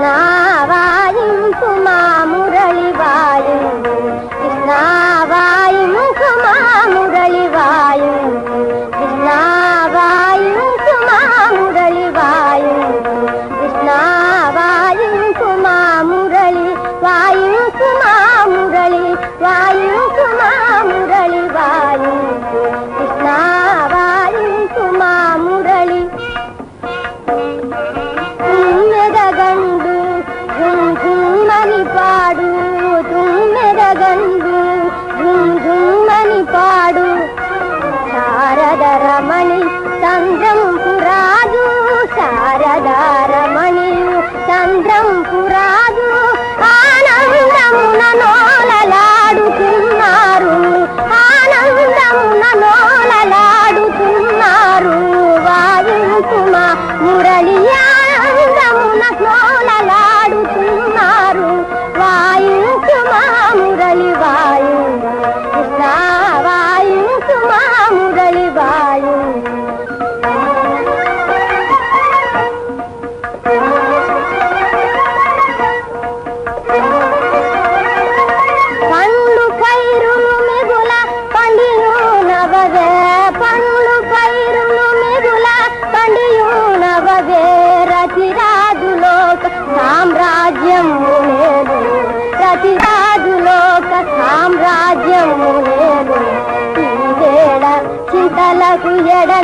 నా వాయింపు మా మురళి వాయింపు. కృష్ణ వాయింపు మా మురళి వాయింపు. కృష్ణ వాయింపు మా మురళి వాయింపు. కృష్ణ వాయింపు మా మురళి వాయింపు మా మురళి ఆనందమున నోలలాడుతున్నారు వాయించుమ మురళి వాయు. కృష్ణ వాయించుమ మురళి వాయు. పండ్లు పైరులు మిగుల పండియు నవవే పండ్లు పైరులు మిగుల పండియు నవవే రతిరాజులోక పంటలకు లేదు